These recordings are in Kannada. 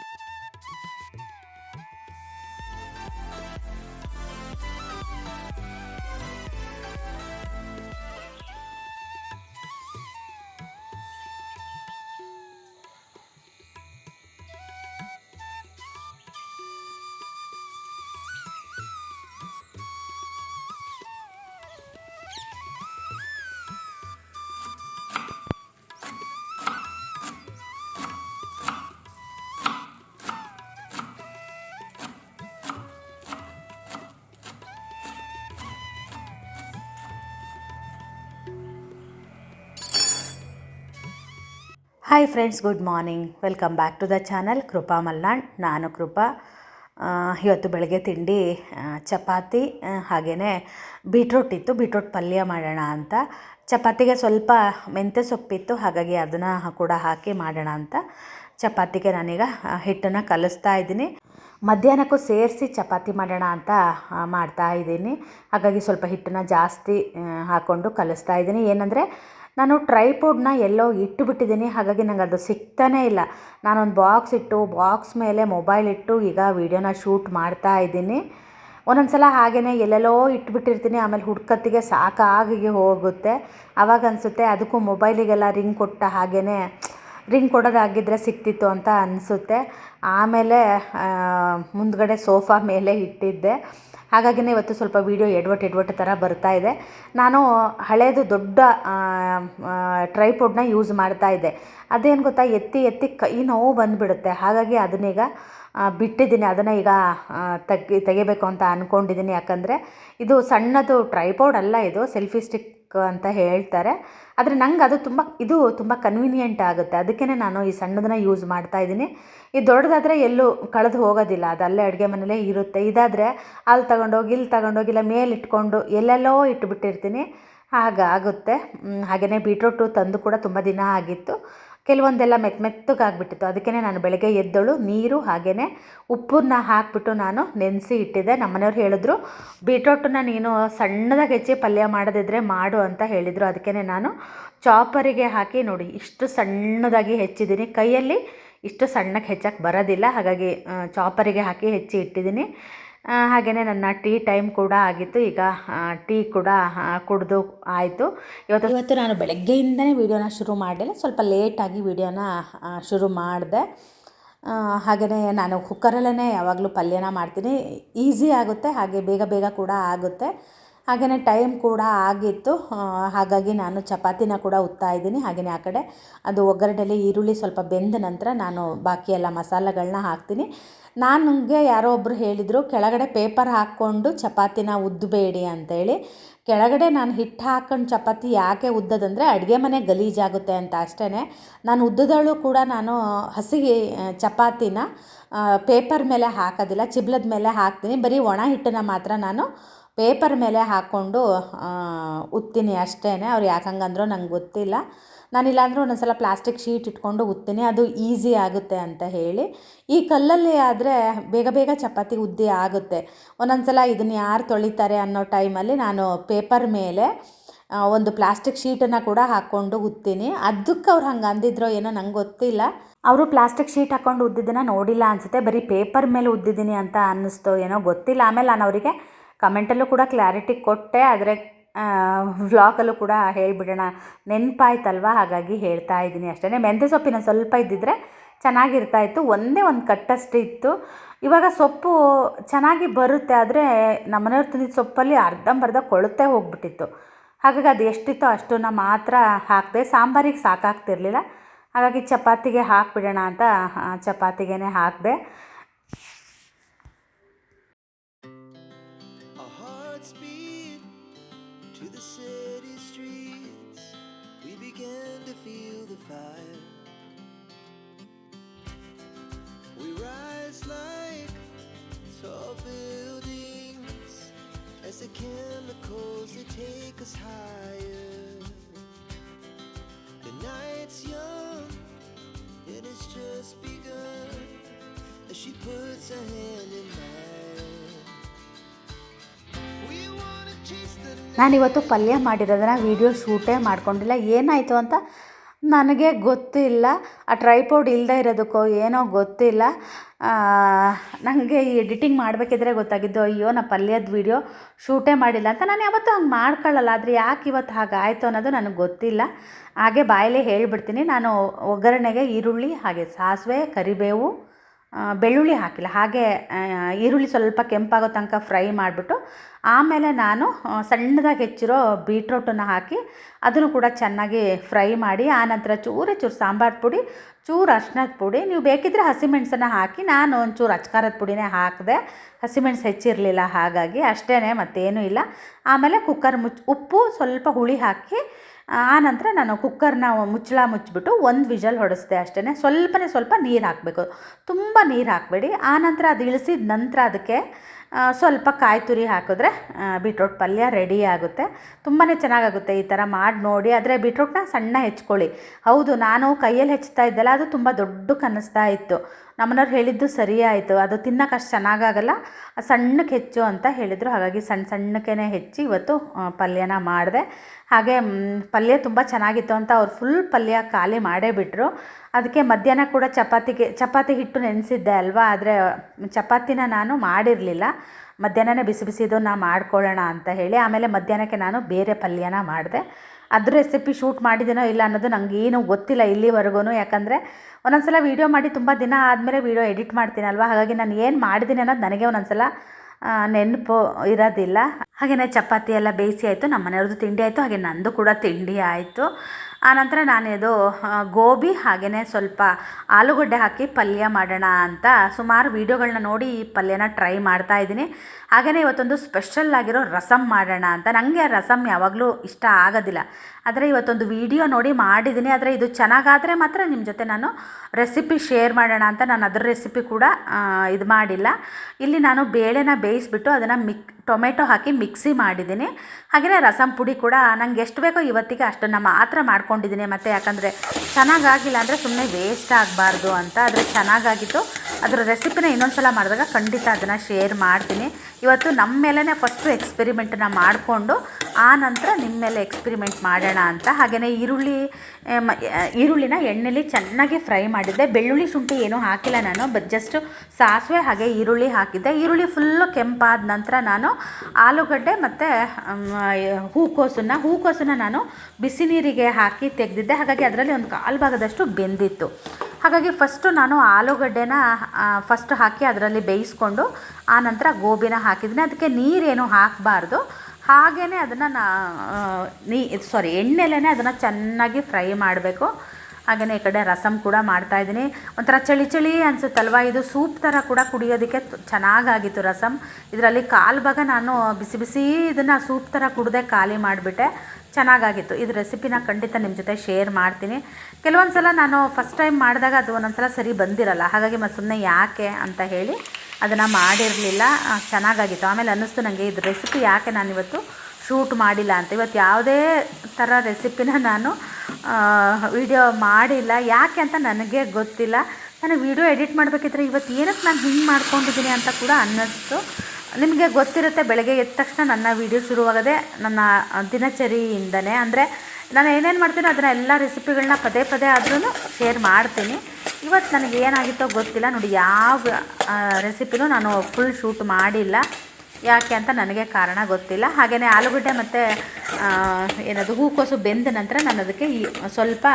you hi friends good morning welcome back to the channel Krupa Malnad ನಾನು ಕೃಪಾ ಇವತ್ತು ಬೆಳಗ್ಗೆ ತಿಂಡಿ ಚಪಾತಿ ಹಾಗೆಯೇ ಬೀಟ್ರೂಟ್ ಇತ್ತು. ಬೀಟ್ರೂಟ್ ಪಲ್ಯ ಮಾಡೋಣ ಅಂತ. ಚಪಾತಿಗೆ ಸ್ವಲ್ಪ ಮೆಂತ್ಯ ಸೊಪ್ಪಿತ್ತು, ಹಾಗಾಗಿ ಅದನ್ನು ಕೂಡ ಹಾಕಿ ಮಾಡೋಣ ಅಂತ. ಚಪಾತಿಗೆ ನಾನೀಗ ಹಿಟ್ಟನ್ನು ಕಲಿಸ್ತಾ ಇದ್ದೀನಿ. ಮಧ್ಯಾಹ್ನಕ್ಕೂ ಸೇರಿಸಿ ಚಪಾತಿ ಮಾಡೋಣ ಅಂತ ಮಾಡ್ತಾ ಇದ್ದೀನಿ. ಹಾಗಾಗಿ ಸ್ವಲ್ಪ ಹಿಟ್ಟನ್ನು ಜಾಸ್ತಿ ಹಾಕ್ಕೊಂಡು ಕಲಿಸ್ತಾ ಇದ್ದೀನಿ. ಏನಂದರೆ ನಾನು ಟ್ರೈಪೋಡ್ನ ಎಲ್ಲೋ ಇಟ್ಟುಬಿಟ್ಟಿದ್ದೀನಿ, ಹಾಗಾಗಿ ನಂಗೆ ಅದು ಸಿಗ್ತಾನೇ ಇಲ್ಲ. ನಾನೊಂದು ಬಾಕ್ಸ್ ಇಟ್ಟು ಬಾಕ್ಸ್ ಮೇಲೆ ಮೊಬೈಲ್ ಇಟ್ಟು ಈಗ ವೀಡಿಯೋನ ಶೂಟ್ ಮಾಡ್ತಾ ಇದ್ದೀನಿ. ಒಂದೊಂದು ಸಲ ಹಾಗೆಯೇ ಎಲ್ಲೆಲ್ಲೋ ಇಟ್ಬಿಟ್ಟಿರ್ತೀನಿ ಆಮೇಲೆ ಹುಡ್ಕತ್ತಿಗೆ ಸಾಕಾಗಿ ಹೋಗುತ್ತೆ. ಆವಾಗ ಅನಿಸುತ್ತೆ ಅದಕ್ಕೂ ಮೊಬೈಲಿಗೆಲ್ಲ ರಿಂಗ್ ಕೊಟ್ಟ ಹಾಗೆಯೇ ರಿಂಗ್ ಕೊಡೋದಾಗಿದ್ದರೆ ಸಿಕ್ತಿತ್ತು ಅಂತ ಅನಿಸುತ್ತೆ. ಆಮೇಲೆ ಮುಂದ್ಗಡೆ ಸೋಫಾ ಮೇಲೆ ಇಟ್ಟಿದ್ದೆ. ಹಾಗಾಗಿನೇ ಇವತ್ತು ಸ್ವಲ್ಪ ವೀಡಿಯೋ ಎಡ್ವಟ್ ಎಡ್ವಟ್ ಥರ ಬರ್ತಾ ಇದೆ. ನಾನು ಹಳೇದು ದೊಡ್ಡ ಟ್ರೈಪೋಡ್ನ ಯೂಸ್ ಮಾಡ್ತಾ ಇದ್ದೆ. ಅದೇನು ಗೊತ್ತಾ, ಎತ್ತಿ ಎತ್ತಿ ಕೈ ನೋವು ಬಂದುಬಿಡುತ್ತೆ. ಹಾಗಾಗಿ ಅದನ್ನೀಗ ಬಿಟ್ಟಿದ್ದೀನಿ. ಅದನ್ನು ಈಗ ತೆಗಿ ತೆಗಿಬೇಕು ಅಂತ ಅಂದ್ಕೊಂಡಿದ್ದೀನಿ ಯಾಕಂದರೆ ಇದು ಸಣ್ಣದು ಟ್ರೈಪೋಡ್ ಅಲ್ಲ ಇದು ಸೆಲ್ಫಿ ಸ್ಟಿಕ್ ಅಂತ ಹೇಳ್ತಾರೆ. ಆದರೆ ನಂಗೆ ಅದು ತುಂಬ, ಇದು ತುಂಬ ಕನ್ವೀನಿಯೆಂಟ್ ಆಗುತ್ತೆ. ಅದಕ್ಕೇ ನಾನು ಈ ಸಣ್ಣದನ್ನ ಯೂಸ್ ಮಾಡ್ತಾ ಇದ್ದೀನಿ. ಈ ದೊಡ್ಡದಾದರೆ ಎಲ್ಲೂ ಕಳೆದು ಹೋಗೋದಿಲ್ಲ. ಅದು ಅಲ್ಲೇ ಅಡುಗೆ ಮನೇಲೇ ಇರುತ್ತೆ. ಇದಾದರೆ ಅಲ್ಲಿ ತಗೊಂಡೋಗಿ ಇಲ್ಲಿ ತಗೊಂಡೋಗಿಲ್ಲ ಮೇಲೆ ಇಟ್ಕೊಂಡು ಎಲ್ಲೆಲ್ಲೋ ಇಟ್ಬಿಟ್ಟಿರ್ತೀನಿ. ಹಾಗಾಗುತ್ತೆ ಹಾಗೆಯೇ ಬೀಟ್ರೂಟು ತಂದು ಕೂಡ ತುಂಬ ದಿನ ಆಗಿತ್ತು. ಕೆಲವೊಂದೆಲ್ಲ ಮೆತ್ತ ಮೆತ್ತಗಾಗ್ಬಿಟ್ಟಿತ್ತು. ಅದಕ್ಕೇ ನಾನು ಬೆಳಗ್ಗೆ ಎದ್ದಳು, ನೀರು ಹಾಗೆಯೇ ಉಪ್ಪನ್ನ ಹಾಕಿಬಿಟ್ಟು ನಾನು ನೆನೆಸಿ ಇಟ್ಟಿದ್ದೆ. ನಮ್ಮನೆಯವ್ರು ಹೇಳಿದ್ರು, ಬೀಟ್ರೋಟನ್ನ ನೀನು ಸಣ್ಣದಾಗಿ ಹೆಚ್ಚಿ ಪಲ್ಯ ಮಾಡೋದಿದ್ರೆ ಮಾಡು ಅಂತ ಹೇಳಿದರು. ಅದಕ್ಕೇ ನಾನು ಚಾಪರಿಗೆ ಹಾಕಿ ನೋಡಿ, ಇಷ್ಟು ಸಣ್ಣದಾಗಿ ಹೆಚ್ಚಿದ್ದೀನಿ. ಕೈಯಲ್ಲಿ ಇಷ್ಟು ಸಣ್ಣಕ್ಕೆ ಹೆಚ್ಚಕ್ಕೆ ಬರೋದಿಲ್ಲ. ಹಾಗಾಗಿ ಚಾಪರಿಗೆ ಹಾಕಿ ಹೆಚ್ಚಿ ಇಟ್ಟಿದ್ದೀನಿ. ಹಾಗೆಯೇ ನನ್ನ ಟೀ ಟೈಮ್ ಕೂಡ ಆಗಿತ್ತು. ಈಗ ಟೀ ಕೂಡ ಕುಡಿದು ಆಯಿತು. ಇವತ್ತು ಇವತ್ತು ನಾನು ಬೆಳಗ್ಗೆಯಿಂದನೇ ವೀಡಿಯೋನ ಶುರು ಮಾಡಲಿಲ್ಲ. ಸ್ವಲ್ಪ ಲೇಟಾಗಿ ವೀಡಿಯೋನ ಶುರು ಮಾಡಿದೆ. ಹಾಗೆಯೇ ನಾನು ಕುಕ್ಕರಲ್ಲೇ ಯಾವಾಗಲೂ ಪಲ್ಯನ ಮಾಡ್ತೀನಿ. ಈಸಿ ಆಗುತ್ತೆ, ಹಾಗೆ ಬೇಗ ಬೇಗ ಕೂಡ ಆಗುತ್ತೆ. ಹಾಗೆಯೇ ಟೈಮ್ ಕೂಡ ಆಗಿತ್ತು. ಹಾಗಾಗಿ ನಾನು ಚಪಾತಿನ ಕೂಡ ಉತ್ತಾ ಇದ್ದೀನಿ. ಹಾಗೆಯೇ ಆ ಕಡೆ ಅದು ಒಗ್ಗರಣೆಯಲ್ಲಿ ಈರುಳ್ಳಿ ಸ್ವಲ್ಪ ಬೆಂದ ನಂತರ ನಾನು ಬಾಕಿ ಎಲ್ಲ ಮಸಾಲೆಗಳನ್ನ ಹಾಕ್ತೀನಿ. ನನಗೆ ಯಾರೋ ಒಬ್ಬರು ಹೇಳಿದರು, ಕೆಳಗಡೆ ಪೇಪರ್ ಹಾಕ್ಕೊಂಡು ಚಪಾತಿನ ಉದ್ದಬೇಡಿ ಅಂತೇಳಿ. ಕೆಳಗಡೆ ನಾನು ಹಿಟ್ಟು ಹಾಕ್ಕೊಂಡು ಚಪಾತಿ ಯಾಕೆ ಉದ್ದದಂದರೆ ಅಡುಗೆ ಮನೆ ಗಲೀಜಾಗುತ್ತೆ ಅಂತ ಅಷ್ಟೇ ನಾನು ಉದ್ದದಳು ಕೂಡ ನಾನು ಹಸಿ ಚಪಾತಿನ ಪೇಪರ್ ಮೇಲೆ ಹಾಕೋದಿಲ್ಲ, ಚಿಬ್ಲದ ಮೇಲೆ ಹಾಕ್ತೀನಿ. ಬರೀ ಒಣ ಹಿಟ್ಟನ್ನ ಮಾತ್ರ ನಾನು ಪೇಪರ್ ಮೇಲೆ ಹಾಕ್ಕೊಂಡು ಉತ್ತೀನಿ ಅಷ್ಟೇ ಅವ್ರು ಯಾಕಂಗಂದ್ರೂ ನಂಗೆ ಗೊತ್ತಿಲ್ಲ. ನಾನಿಲ್ಲಾಂದ್ರೆ ಒಂದೊಂದು ಸಲ ಪ್ಲಾಸ್ಟಿಕ್ ಶೀಟ್ ಇಟ್ಕೊಂಡು ಉತ್ತೀನಿ, ಅದು ಈಸಿ ಆಗುತ್ತೆ ಅಂತ ಹೇಳಿ. ಈ ಕಲ್ಲಲ್ಲಿ ಆದರೆ ಬೇಗ ಬೇಗ ಚಪಾತಿ ಉದ್ದಿ ಆಗುತ್ತೆ. ಒಂದೊಂದು ಸಲ ಇದನ್ನು ಯಾರು ತೊಳಿತಾರೆ ಅನ್ನೋ ಟೈಮಲ್ಲಿ ನಾನು ಪೇಪರ್ ಮೇಲೆ ಒಂದು ಪ್ಲಾಸ್ಟಿಕ್ ಶೀಟನ್ನು ಕೂಡ ಹಾಕ್ಕೊಂಡು ಉತ್ತೀನಿ. ಅದಕ್ಕೆ ಅವ್ರು ಹಂಗೆ ಅಂದಿದ್ರೋ ಏನೋ ನಂಗೆ ಗೊತ್ತಿಲ್ಲ. ಅವರು ಪ್ಲಾಸ್ಟಿಕ್ ಶೀಟ್ ಹಾಕ್ಕೊಂಡು ಉದ್ದಿದ್ದನ್ನು ನೋಡಿಲ್ಲ ಅನಿಸುತ್ತೆ, ಬರೀ ಪೇಪರ್ ಮೇಲೆ ಉದ್ದಿದ್ದೀನಿ ಅಂತ ಅನ್ನಿಸ್ತೋ ಏನೋ ಗೊತ್ತಿಲ್ಲ. ಆಮೇಲೆ ನಾನು ಅವರಿಗೆ ಕಮೆಂಟಲ್ಲೂ ಕೂಡ ಕ್ಲಾರಿಟಿ ಕೊಟ್ಟೆ, ಆದರೆ ವ್ಲಾಗಲ್ಲೂ ಕೂಡ ಹೇಳಿಬಿಡೋಣ. ನೆನಪಾಯ್ತಲ್ವ? ಹಾಗಾಗಿ ಹೇಳ್ತಾ ಇದ್ದೀನಿ ಅಷ್ಟೇ ಮೆಂತ್ಯ ಸೊಪ್ಪಿನ ಸ್ವಲ್ಪ ಇದ್ದಿದ್ರೆ ಚೆನ್ನಾಗಿರ್ತಾ ಇತ್ತು ಒಂದೇ ಒಂದು ಕಟ್ಟಷ್ಟು ಇತ್ತು. ಇವಾಗ ಸೊಪ್ಪು ಚೆನ್ನಾಗಿ ಬರುತ್ತೆ, ಆದರೆ ನಮ್ಮನೆಯವ್ರು ತಿಂದಿದ್ದ ಸೊಪ್ಪಲ್ಲಿ ಅರ್ಧಂಬರ್ಧ ಕೊಳುತ್ತೆ ಹೋಗ್ಬಿಟ್ಟಿತ್ತು. ಹಾಗಾಗಿ ಅದು ಎಷ್ಟಿತ್ತೋ ಅಷ್ಟನ್ನ ಮಾತ್ರ ಹಾಕಿದೆ, ಸಾಂಬಾರಿಗೆ ಸಾಕಾಗ್ತಿರ್ಲಿಲ್ಲ. ಹಾಗಾಗಿ ಚಪಾತಿಗೆ ಹಾಕ್ಬಿಡೋಣ ಅಂತ ಚಪಾತಿಗೆ ಹಾಕಿದೆ. The chemicals that take us higher. The night's young and it's just begun as she puts her hand in mine. ನಾನಿವತ್ತು ಪಲ್ಯ ಮಾಡಿರೋದನ್ನ ವೀಡಿಯೋ ಶೂಟೇ ಮಾಡ್ಕೊಂಡಿಲ್ಲ ಏನಾಯಿತು ಅಂತ ನನಗೆ ಗೊತ್ತಿಲ್ಲ. ಆ ಟ್ರೈಪೋಡ್ ಇಲ್ಲದೆ ಇರೋದಕ್ಕೋ ಏನೋ ಗೊತ್ತಿಲ್ಲ. ನನಗೆ ಈ ಎಡಿಟಿಂಗ್ ಮಾಡಬೇಕಿದ್ರೆ ಗೊತ್ತಾಗಿದ್ದು, ಅಯ್ಯೋ, ನಾ ಪಲ್ಯದ ವೀಡಿಯೋ ಶೂಟೇ ಮಾಡಿಲ್ಲ ಅಂತ ನಾನು ಯಾವತ್ತೂ ಹಂಗೆ ಮಾಡ್ಕೊಳ್ಳಲ್ಲ. ಆದರೆ ಯಾಕೆ ಇವತ್ತು ಹಾಗಾಯಿತು ಅನ್ನೋದು ನನಗೆ ಗೊತ್ತಿಲ್ಲ. ಹಾಗೆ ಬಾಯಲ್ಲೇ ಹೇಳಿಬಿಡ್ತೀನಿ. ನಾನು ಒಗ್ಗರಣೆಗೆ ಈರುಳ್ಳಿ, ಹಾಗೆ ಸಾಸಿವೆ, ಕರಿಬೇವು ಬೆಳ್ಳುಳ್ಳಿ ಹಾಕಿಲ್ಲ. ಹಾಗೆ ಈರುಳ್ಳಿ ಸ್ವಲ್ಪ ಕೆಂಪಾಗೋ ತನಕ ಫ್ರೈ ಮಾಡಿಬಿಟ್ಟು, ಆಮೇಲೆ ನಾನು ಸಣ್ಣದಾಗಿ ಹೆಚ್ಚಿರೋ ಬೀಟ್ರೋಟನ್ನು ಹಾಕಿ, ಅದನ್ನು ಕೂಡ ಚೆನ್ನಾಗಿ ಫ್ರೈ ಮಾಡಿ ಆನಂತರ ಚೂರೇ, ಚೂರು ಸಾಂಬಾರು ಪುಡಿ, ಚೂರು ಅರ್ಶಿನದ ಪುಡಿ, ನೀವು ಬೇಕಿದ್ದರೆ ಹಸಿಮೆಣಸನ್ನು ಹಾಕಿ, ನಾನು ಒಂಚೂರು ಅಚ್ಕಾರದ ಪುಡಿನೇ ಹಾಕಿದೆ ಹಸಿಮೆಣಸು ಹೆಚ್ಚಿರಲಿಲ್ಲ, ಹಾಗಾಗಿ ಅಷ್ಟೇ ಮತ್ತೇನೂ ಇಲ್ಲ. ಆಮೇಲೆ ಕುಕ್ಕರ್ ಮುಚ್ಚಿ, ಉಪ್ಪು ಸ್ವಲ್ಪ ಹುಳಿ ಹಾಕಿ ಆ ನಂತರ ನಾನು ಕುಕ್ಕರ್ನ ಮುಚ್ಚಳ ಮುಚ್ಚಿಬಿಟ್ಟು ಒಂದು ವಿಜಲ್ ಹೊಡೆಸ್ದೆ ಅಷ್ಟೇ ಸ್ವಲ್ಪನೇ ಸ್ವಲ್ಪ ನೀರು ಹಾಕಬೇಕು. ತುಂಬ ನೀರು ಹಾಕಬೇಡಿ. ಆನಂತರ ಅದು ಇಳಿಸಿದ ನಂತರ ಅದಕ್ಕೆ ಸ್ವಲ್ಪ ಕಾಯಿ ತುರಿ ಹಾಕಿದ್ರೆ ಬೀಟ್ರೋಟ್ ಪಲ್ಯ ರೆಡಿ ಆಗುತ್ತೆ. ತುಂಬಾ ಚೆನ್ನಾಗಾಗುತ್ತೆ ಈ ಥರ ಮಾಡಿ ನೋಡಿ. ಆದರೆ ಬೀಟ್ರೋಟ್ನ ಸಣ್ಣ ಹೆಚ್ಕೊಳ್ಳಿ. ಹೌದು, ನಾನು ಕೈಯಲ್ಲಿ ಹೆಚ್ಚುತ್ತಾ ಇದ್ದಲ್ಲ, ಅದು ತುಂಬ ದೊಡ್ಡ ಕನಸ್ತಾ ಇತ್ತು. ನಮ್ಮನವ್ರು ಹೇಳಿದ್ದು ಸರಿ ಅದು ತಿನ್ನೋಕೆ ಅಷ್ಟು ಚೆನ್ನಾಗಾಗಲ್ಲ. ಸಣ್ಣಕ್ಕೆ ಹೆಚ್ಚು ಅಂತ ಹೇಳಿದರು. ಹಾಗಾಗಿ ಸಣ್ಣ ಸಣ್ಣಕ್ಕೇ ಹೆಚ್ಚಿ ಇವತ್ತು ಪಲ್ಯನ ಮಾಡಿದೆ. ಹಾಗೆ ಪಲ್ಯ ತುಂಬ ಚೆನ್ನಾಗಿತ್ತು ಅಂತ ಅವ್ರು ಫುಲ್ ಪಲ್ಯ ಖಾಲಿ ಮಾಡೇ ಬಿಟ್ಟರು ಅದಕ್ಕೆ ಮಧ್ಯಾಹ್ನ ಕೂಡ ಚಪಾತಿಗೆ, ಚಪಾತಿ ಹಿಟ್ಟು ನೆನೆಸಿದ್ದೆ ಅಲ್ವಾ? ಆದರೆ, ಚಪಾತಿನ ನಾನು ಮಾಡಿರಲಿಲ್ಲ. ಮಧ್ಯಾಹ್ನನೇ ಬಿಸಿ ನಾನು ಮಾಡ್ಕೊಳ್ಳೋಣ ಅಂತ ಹೇಳಿ, ಆಮೇಲೆ ಮಧ್ಯಾಹ್ನಕ್ಕೆ ನಾನು ಬೇರೆ ಪಲ್ಯನ ಮಾಡಿದೆ. ಅದ್ರ ರೆಸಿಪಿ ಶೂಟ್ ಮಾಡಿದ್ದೀನೋ ಇಲ್ಲ ಅನ್ನೋದು ನನಗೆ ಏನು ಗೊತ್ತಿಲ್ಲ ಇಲ್ಲಿವರೆಗೂ ಯಾಕಂದರೆ ಒಂದೊಂದು ಸಲ ವೀಡಿಯೋ ಮಾಡಿ ತುಂಬ ದಿನ ಆದಮೇಲೆ ವೀಡಿಯೋ ಎಡಿಟ್ ಮಾಡ್ತೀನಲ್ವ? ಹಾಗಾಗಿ ನಾನು ಏನು ಮಾಡಿದ್ದೀನಿ ಅನ್ನೋದು ನನಗೆ ಒಂದೊಂದು ಸಲ ನೆನಪು ಇರೋದಿಲ್ಲ. ಹಾಗೆಯೇ ಚಪಾತಿ ಎಲ್ಲ ಬೇಯಿಸಿ ಆಯಿತು, ನಮ್ಮ ಮನೆಯವ್ರದ್ದು ತಿಂಡಿ ಆಯಿತು, ಹಾಗೆ ನಂದು ಕೂಡ ತಿಂಡಿ ಆಯಿತು. ಆನಂತರ ನಾನು ಇದು ಗೋಬಿ ಹಾಗೆಯೇ ಸ್ವಲ್ಪ ಆಲೂಗಡ್ಡೆ ಹಾಕಿ ಪಲ್ಯ ಮಾಡೋಣ ಅಂತ ಸುಮಾರು ವೀಡಿಯೋಗಳನ್ನ ನೋಡಿ ಈ ಪಲ್ಯನ ಟ್ರೈ ಮಾಡ್ತಾ ಇದ್ದೀನಿ. ಹಾಗೆಯೇ ಇವತ್ತೊಂದು ಸ್ಪೆಷಲ್ ಆಗಿರೋ ರಸಮ್ ಮಾಡೋಣ ಅಂತ. ನನಗೆ ರಸಮ್ ಯಾವಾಗಲೂ ಇಷ್ಟ ಆಗೋದಿಲ್ಲ. ಆದರೆ ಇವತ್ತೊಂದು ವಿಡಿಯೋ ನೋಡಿ ಮಾಡಿದ್ದೀನಿ. ಆದರೆ ಇದು ಚೆನ್ನಾಗಾದರೆ ಮಾತ್ರ ನಿಮ್ಮ ಜೊತೆ ನಾನು ರೆಸಿಪಿ ಶೇರ್ ಮಾಡೋಣ ಅಂತ ನಾನು ಅದರ ರೆಸಿಪಿ ಕೂಡ ಇದು ಮಾಡಿಲ್ಲ. ಇಲ್ಲಿ ನಾನು ಬೇಳೆನ ಬೇಯಿಸ್ಬಿಟ್ಟು ಅದನ್ನು ಮಿಕ್ ಟೊಮೆಟೊ ಹಾಕಿ ಮಿಕ್ಸಿ ಮಾಡಿದ್ದೀನಿ. ಹಾಗೆಯೇ ರಸಂ ಪುಡಿ ಕೂಡ ನಂಗೆ ಎಷ್ಟು ಬೇಕೋ ಇವತ್ತಿಗೆ ಅಷ್ಟನ್ನು ಮಾತ್ರ ಮಾಡ್ಕೊಂಡಿದ್ದೀನಿ. ಮತ್ತು ಯಾಕಂದರೆ ಚೆನ್ನಾಗಾಗಿಲ್ಲ ಅಂದರೆ ಸುಮ್ಮನೆ ವೇಸ್ಟ್ ಆಗಬಾರ್ದು ಅಂತ. ಆದರೆ ಚೆನ್ನಾಗಾಗಿತ್ತು. ಅದರ ರೆಸಿಪಿನ ಇನ್ನೊಂದು ಸಲ ಮಾಡಿದಾಗ ಖಂಡಿತ ಅದನ್ನು ಶೇರ್ ಮಾಡ್ತೀನಿ. ಇವತ್ತು ನಮ್ಮ ಮೇಲೇ ಫಸ್ಟು ಎಕ್ಸ್ಪೆರಿಮೆಂಟನ್ನು ಮಾಡಿಕೊಂಡು, ಆ ನಂತರ ನಿಮ್ಮ ಮೇಲೆ ಎಕ್ಸ್ಪೆರಿಮೆಂಟ್ ಮಾಡೋಣ ಅಂತ. ಹಾಗೆಯೇ ಈರುಳ್ಳಿ ಈರುಳ್ಳಿನ ಎಣ್ಣೆಲಿ ಚೆನ್ನಾಗಿ ಫ್ರೈ ಮಾಡಿದ್ದೆ. ಬೆಳ್ಳುಳ್ಳಿ ಶುಂಠಿ ಏನೂ ಹಾಕಿಲ್ಲ ನಾನು ಬಟ್ ಜಸ್ಟ್ ಸಾಸಿವೆ ಹಾಗೆ ಈರುಳ್ಳಿ ಹಾಕಿದ್ದೆ. ಈರುಳ್ಳಿ ಫುಲ್ಲು ಕೆಂಪಾದ ನಂತರ ನಾನು ಆಲೂಗಡ್ಡೆ ಮತ್ತು ಹೂಕೋಸನ್ನು ಹೂಕೋಸನ್ನು ನಾನು ಬಿಸಿ ನೀರಿಗೆ ಹಾಕಿ ತೆಗೆದಿದ್ದೆ. ಹಾಗಾಗಿ ಅದರಲ್ಲಿ ಒಂದು ಕಾಲು ಭಾಗದಷ್ಟು ಬೆಂದಿತ್ತು. ಹಾಗಾಗಿ ಫಸ್ಟು ನಾನು ಆಲೂಗಡ್ಡೆನ ಫಸ್ಟ್ ಹಾಕಿ ಅದರಲ್ಲಿ ಬೇಯಿಸ್ಕೊಂಡು, ಆ ನಂತರ ಗೋಬಿನ ಹಾಕಿದ್ದೀನಿ ಅದಕ್ಕೆ ನೀರೇನು ಹಾಕಬಾರ್ದು. ಹಾಗೇ ಅದನ್ನು ನಾ ನೀ ಸಾರಿ ಎಣ್ಣೆಲೇ ಅದನ್ನು ಚೆನ್ನಾಗಿ ಫ್ರೈ ಮಾಡಬೇಕು. ಹಾಗೆಯೇ ಈ ಕಡೆ ರಸಮ್ ಕೂಡ ಮಾಡ್ತಾಯಿದ್ದೀನಿ ಒಂಥರ ಚಳಿ ಚಳಿ ಅನಿಸುತ್ತಲ್ವ? ಇದು ಸೂಪ್ ಥರ ಕೂಡ ಕುಡಿಯೋದಕ್ಕೆ ಚೆನ್ನಾಗಾಗಿತ್ತು ರಸಮ್ ಇದರಲ್ಲಿ ಕಾಲು ಭಾಗ ನಾನು ಬಿಸಿ ಬಿಸಿ ಇದನ್ನು ಸೂಪ್ ಥರ ಕುಡ್ದೆ ಖಾಲಿ ಮಾಡಿಬಿಟ್ಟೆ. ಚೆನ್ನಾಗಾಗಿತ್ತು. ಇದು ರೆಸಿಪಿನ ಖಂಡಿತ ನಿಮ್ಮ ಜೊತೆ ಶೇರ್ ಮಾಡ್ತೀನಿ. ಕೆಲವೊಂದು ಸಲ ನಾನು ಫಸ್ಟ್ ಟೈಮ್ ಮಾಡಿದಾಗ ಅದು ಒಂದೊಂದು ಸಲ ಸರಿ ಬಂದಿರಲ್ಲ. ಹಾಗಾಗಿ ಮತ್ತು ಸುಮ್ಮನೆ ಯಾಕೆ ಅಂತ ಹೇಳಿ ಅದನ್ನು ಮಾಡಿರಲಿಲ್ಲ. ಚೆನ್ನಾಗಾಗಿತ್ತು. ಆಮೇಲೆ ಅನ್ನಿಸ್ತು ನನಗೆ ಇದು ರೆಸಿಪಿ ಯಾಕೆ ನಾನು ಇವತ್ತು ಶೂಟ್ ಮಾಡಿಲ್ಲ ಅಂತ. ಇವತ್ತು ಯಾವುದೇ ಥರ ರೆಸಿಪಿನ ನಾನು ವಿಡಿಯೋ ಮಾಡಿಲ್ಲ. ಯಾಕೆ ಅಂತ ನನಗೆ ಗೊತ್ತಿಲ್ಲ. ನಾನು ವಿಡಿಯೋ ಎಡಿಟ್ ಮಾಡಬೇಕಿದ್ರೆ ಇವತ್ತು ಏನಕ್ಕೆ ನಾನು ಹಿಂಗೆ ಮಾಡ್ಕೊಂಡಿದ್ದೀನಿ ಅಂತ ಕೂಡ ಅನ್ನಿಸ್ತು. ನಿಮಗೆ ಗೊತ್ತಿರುತ್ತೆ ಬೆಳಗ್ಗೆ ಎದ್ದ ತಕ್ಷಣ ನನ್ನ ವಿಡಿಯೋ ಶುರುವಾಗದೆ ನನ್ನ ದಿನಚರಿಯಿಂದನೇ. ಅಂದರೆ ನಾನು ಏನೇನು ಮಾಡ್ತೀನೋ ಅದನ್ನ ಎಲ್ಲ ರೆಸಿಪಿಗಳನ್ನ ಪದೇ ಪದೇ ಆದ್ರೂ ಶೇರ್ ಮಾಡ್ತೀನಿ. ಇವತ್ತು ನನಗೆ ಏನಾಗಿತ್ತೋ ಗೊತ್ತಿಲ್ಲ. ನೋಡಿ, ಯಾವ ರೆಸಿಪಿನೂ ನಾನು ಫುಲ್ ಶೂಟ್ ಮಾಡಿಲ್ಲ. ಯಾಕೆ ಅಂತ ನನಗೆ ಕಾರಣ ಗೊತ್ತಿಲ್ಲ. ಹಾಗೆಯೇ ಆಲೂಗಡ್ಡೆ ಮತ್ತು ಏನದು, ಹೂಕೋಸು ಬೆಂದ ನಂತರ ನಾನು ಅದಕ್ಕೆ ಈ, ಸ್ವಲ್ಪ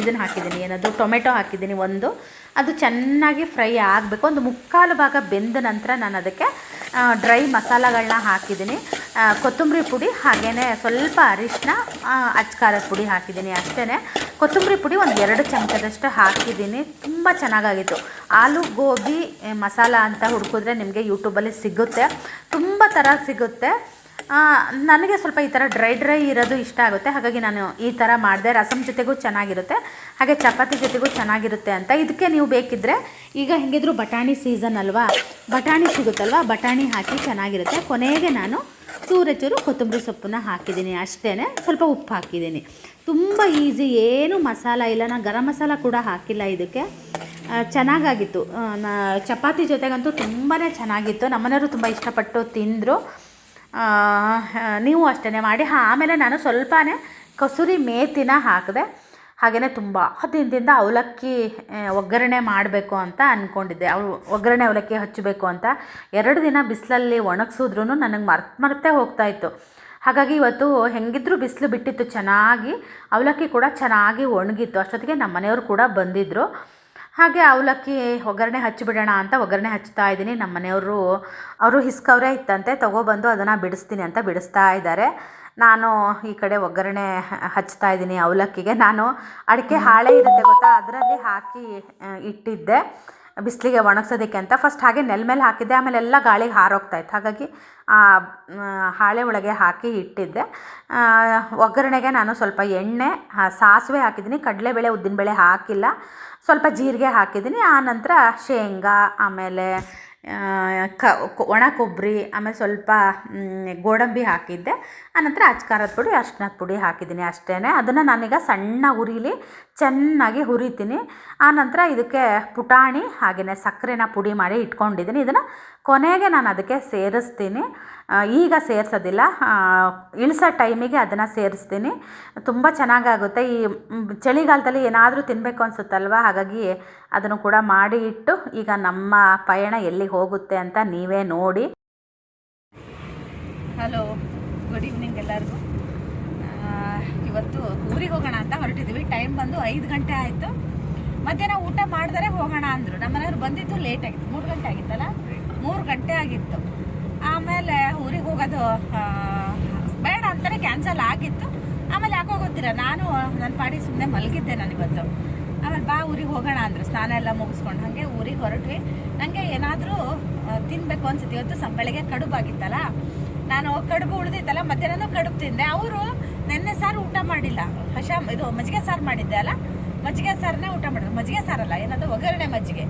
ಇದನ್ನು ಹಾಕಿದ್ದೀನಿ. ಏನದು, ಟೊಮೆಟೊ ಹಾಕಿದ್ದೀನಿ, ಒಂದು. ಅದು ಚೆನ್ನಾಗಿ ಫ್ರೈ ಆಗಬೇಕು. ಒಂದು ಮುಕ್ಕಾಲು ಭಾಗ ಬೆಂದ ನಂತರ ನಾನು ಅದಕ್ಕೆ ಡ್ರೈ ಮಸಾಲಗಳನ್ನ ಹಾಕಿದ್ದೀನಿ. ಕೊತ್ತಂಬರಿ ಪುಡಿ ಹಾಗೇ ಸ್ವಲ್ಪ ಅರಿಶಿನ ಅಚ್ಕಾರದ ಪುಡಿ ಹಾಕಿದ್ದೀನಿ ಅಷ್ಟೇ ಕೊತ್ತಂಬರಿ ಪುಡಿ ಒಂದು ಎರಡು ಚಮಚದಷ್ಟು ಹಾಕಿದ್ದೀನಿ. ತುಂಬ ಚೆನ್ನಾಗಾಗಿತ್ತು. ಆಲೂ ಗೋಬಿ, ಮಸಾಲ ಅಂತ ಹುಡುಕಿದ್ರೆ ನಿಮಗೆ ಯೂಟ್ಯೂಬಲ್ಲಿ ಸಿಗುತ್ತೆ. ತುಂಬ ಥರ ಸಿಗುತ್ತೆ. ನನಗೆ ಸ್ವಲ್ಪ ಈ ಥರ ಡ್ರೈ ಡ್ರೈ ಇರೋದು ಇಷ್ಟ ಆಗುತ್ತೆ. ಹಾಗಾಗಿ ನಾನು ಈ ಥರ ಮಾಡಿದೆ. ರಸಮ್ ಜೊತೆಗೂ ಚೆನ್ನಾಗಿರುತ್ತೆ. ಹಾಗೆ ಚಪಾತಿ ಜೊತೆಗೂ ಚೆನ್ನಾಗಿರುತ್ತೆ ಅಂತ. ಇದಕ್ಕೆ ನೀವು ಬೇಕಿದ್ದರೆ ಈಗ ಹೇಗಿದ್ರು ಬಟಾಣಿ ಸೀಸನ್ ಅಲ್ವಾ? ಬಟಾಣಿ ಸಿಗುತ್ತಲ್ವಾ? ಬಟಾಣಿ ಹಾಕಿ ಚೆನ್ನಾಗಿರುತ್ತೆ. ಕೊನೆಗೆ ನಾನು ಚೂರು ಕೊತ್ತಂಬರಿ ಸೊಪ್ಪನ್ನ ಹಾಕಿದ್ದೀನಿ. ಅಷ್ಟೇ ಸ್ವಲ್ಪ ಉಪ್ಪು ಹಾಕಿದ್ದೀನಿ. ತುಂಬ ಈಸಿ. ಏನು ಮಸಾಲ ಇಲ್ಲ. ನಾನು ಗರಂ ಮಸಾಲ ಕೂಡ ಹಾಕಿಲ್ಲ ಇದಕ್ಕೆ. ಚೆನ್ನಾಗಾಗಿತ್ತು. ಚಪಾತಿ ಜೊತೆಗಂತೂ ತುಂಬಾ ಚೆನ್ನಾಗಿತ್ತು. ನಮ್ಮನೆಯವರು ತುಂಬ ಇಷ್ಟಪಟ್ಟು ತಿಂದರು. ನೀವು ಅಷ್ಟೇ ಮಾಡಿ. ಆಮೇಲೆ ನಾನು ಸ್ವಲ್ಪನೇ ಕಸೂರಿ ಮೇತಿನ ಹಾಕಿದೆ. ಹಾಗೆಯೇ ತುಂಬ ದಿನದಿಂದ ಅವಲಕ್ಕಿ ಒಗ್ಗರಣೆ ಮಾಡಬೇಕು ಅಂತ ಅಂದ್ಕೊಂಡಿದ್ದೆ ಅವು, ಒಗ್ಗರಣೆ ಅವಲಕ್ಕಿ ಹಚ್ಚಬೇಕು ಅಂತ. ಎರಡು ದಿನ ಬಿಸಿಲಲ್ಲಿ ಒಣಗಿಸಿದ್ರೂ ನನಗೆ ಮರ್ತು, ಮರ್ತೇ ಹೋಗ್ತಾಯಿತ್ತು ಹಾಗಾಗಿ ಇವತ್ತು ಹೆಂಗಿದ್ರು ಬಿಸಿಲು ಬಿಟ್ಟಿತ್ತು, ಚೆನ್ನಾಗಿ ಅವಲಕ್ಕಿ ಕೂಡ ಚೆನ್ನಾಗಿ ಒಣಗಿತ್ತು. ಅಷ್ಟೊತ್ತಿಗೆ ನಮ್ಮ ಮನೆಯವರು ಕೂಡ ಬಂದಿದ್ದರು ಹಾಗೆ ಅವಲಕ್ಕಿ ಒಗ್ಗರಣೆ ಹಚ್ಚಿಬಿಡೋಣ ಅಂತ ಒಗ್ಗರಣೆ ಹಚ್ತಾ ಇದ್ದೀನಿ. ನಮ್ಮ ಮನೆಯವರು ಅವರು ಹಿಸ್ಕವ್ರೆ ಇತ್ತಂತೆ ತೊಗೊಬಂದು ಅದನ್ನು ಬಿಡಿಸ್ತೀನಿ ಅಂತ ಬಿಡಿಸ್ತಾ ಇದ್ದಾರೆ. ನಾನು ಈ ಕಡೆ ಒಗ್ಗರಣೆ ಹಚ್ತಾ ಇದ್ದೀನಿ ಅವಲಕ್ಕಿಗೆ. ನಾನು ಅಡಿಕೆ ಹಾಳೆ ಇರುತ್ತೆ ಗೊತ್ತಾ? ಅದರಲ್ಲಿ ಹಾಕಿ ಇಟ್ಟಿದ್ದೆ. ಬಿಸಿಲಿಗೆ ಒಣಗ್ಸೋದಕ್ಕೆ ಅಂತ ಫಸ್ಟ್ ಹಾಗೆ ನೆಲ ಮೇಲೆ ಹಾಕಿದ್ದೆ ಆಮೇಲೆ ಎಲ್ಲ ಗಾಳಿಗೆ ಹಾರೋಗ್ತಾ ಇತ್ತು. ಹಾಗಾಗಿ ಆ ಹಾಳೆ ಒಳಗೆ ಹಾಕಿ ಇಟ್ಟಿದ್ದೆ. ಆ, ಒಗ್ಗರಣೆಗೆ ನಾನು ಸ್ವಲ್ಪ ಎಣ್ಣೆ ಆ, ಸಾಸಿವೆ ಹಾಕಿದ್ದೀನಿ. ಕಡಲೆಬೇಳೆ ಉದ್ದಿನಬೇಳೆ ಹಾಕಿಲ್ಲ. ಸ್ವಲ್ಪ ಜೀರಿಗೆ ಹಾಕಿದ್ದೀನಿ. ಆನಂತರ ಶೇಂಗಾ ಆಮೇಲೆ ಆ, ಕೊ- ಒಣ ಕೊಬ್ಬರಿ ಆಮೇಲೆ ಸ್ವಲ್ಪ ಗೋಡಂಬಿ ಹಾಕಿದ್ದೆ. ಆನಂತರ ಅಚ್ಕಾರದ ಪುಡಿ ಅರ್ಶಿನದ ಪುಡಿ ಹಾಕಿದ್ದೀನಿ ಅಷ್ಟೇ ಅದನ್ನು ನಾನೀಗ ಸಣ್ಣ ಉರಿಲಿ ಚೆನ್ನಾಗಿ ಹುರಿತೀನಿ. ಆನಂತರ ಇದಕ್ಕೆ ಪುಟಾಣಿ ಹಾಗೆಯೇ ಸಕ್ಕರೆನ ಪುಡಿ ಮಾಡಿ ಇಟ್ಕೊಂಡಿದ್ದೀನಿ. ಇದನ್ನು ಕೊನೆಗೆ ನಾನು ಅದಕ್ಕೆ ಸೇರಿಸ್ತೀನಿ. ಈಗ ಸೇರಿಸೋದಿಲ್ಲ. ಇಳಿಸೋ ಟೈಮಿಗೆ ಅದನ್ನು ಸೇರಿಸ್ತೀನಿ. ತುಂಬ ಚೆನ್ನಾಗಾಗುತ್ತೆ. ಈ ಚಳಿಗಾಲದಲ್ಲಿ ಏನಾದರೂ ತಿನ್ನಬೇಕು ಅನಿಸುತ್ತಲ್ವ? ಹಾಗಾಗಿ ಅದನ್ನು ಕೂಡ ಮಾಡಿ ಇಟ್ಟು ಈಗ ನಮ್ಮ ಪಯಣ ಎಲ್ಲಿ ಹೋಗುತ್ತೆ ಅಂತ ನೀವೇ ನೋಡಿ. ಹಲೋ ಈವ್ನಿಂಗ್ ಎಲ್ಲರಿಗೂ. ಇವತ್ತು ಊರಿಗೆ ಹೋಗೋಣ ಅಂತ ಹೊರಟಿದ್ವಿ. ಟೈಮ್ ಬಂದು ಐದು ಗಂಟೆ ಆಯಿತು. ಮಧ್ಯಾಹ್ನ ಊಟ ಮಾಡಿದರೆ ಹೋಗೋಣ ಅಂದರು. ನಮ್ಮ ಮನೆಯವ್ರು ಬಂದಿದ್ದು ಲೇಟ್ ಆಗಿತ್ತು. ಮೂರು ಗಂಟೆ ಆಗಿತ್ತಲ್ಲ? ಮೂರು ಗಂಟೆ ಆಗಿತ್ತು. ಆಮೇಲೆ ಊರಿಗೆ ಹೋಗೋದು ಬೇಡ ಅಂತಲೇ ಕ್ಯಾನ್ಸಲ್ ಆಗಿತ್ತು. ಆಮೇಲೆ ಯಾಕೋ ಗೊತ್ತಿಲ್ಲ. ನಾನು ನನ್ನ ಪಾಡಿ ಸುಮ್ಮನೆ ಮಲಗಿದ್ದೆ ನಾನು ಇವತ್ತು. ಆಮೇಲೆ ಬಾ, ಊರಿಗೆ ಹೋಗೋಣ ಅಂದರು. ಸ್ನಾನ ಎಲ್ಲ ಮುಗಿಸ್ಕೊಂಡು ಹಾಗೆ ಊರಿಗೆ ಹೊರಟ್ವಿ. ನನಗೆ ಏನಾದರೂ ತಿನ್ನಬೇಕು ಅನ್ಸುತ್ತೆ. ಇವತ್ತು ಸಂಬಳಿಗೆ ಕಡುಬಾಗಿತ್ತಲ್ಲ? ನಾನು ಕಡುಬು ಉಳಿದಿತ್ತಲ್ಲ ಮಧ್ಯಾಹ್ನ ಕಡುಬು ತಿಂದೆ. ಅವರು ನೆನ್ನೆ ಸಾರು ಊಟ ಮಾಡಿಲ್ಲ. ಹಶ ಇದು ಮಜ್ಜಿಗೆ ಸಾರು ಮಾಡಿದ್ದೆ ಅಲ್ಲ? ಮಜ್ಜಿಗೆ ಸಾರನ್ನೇ ಊಟ ಮಾಡಿದ್ರು. ಮಜ್ಜಿಗೆ ಸಾರಲ್ಲ ಏನದು ಒಗ್ಗರಣೆ ಮಜ್ಜಿಗೆ.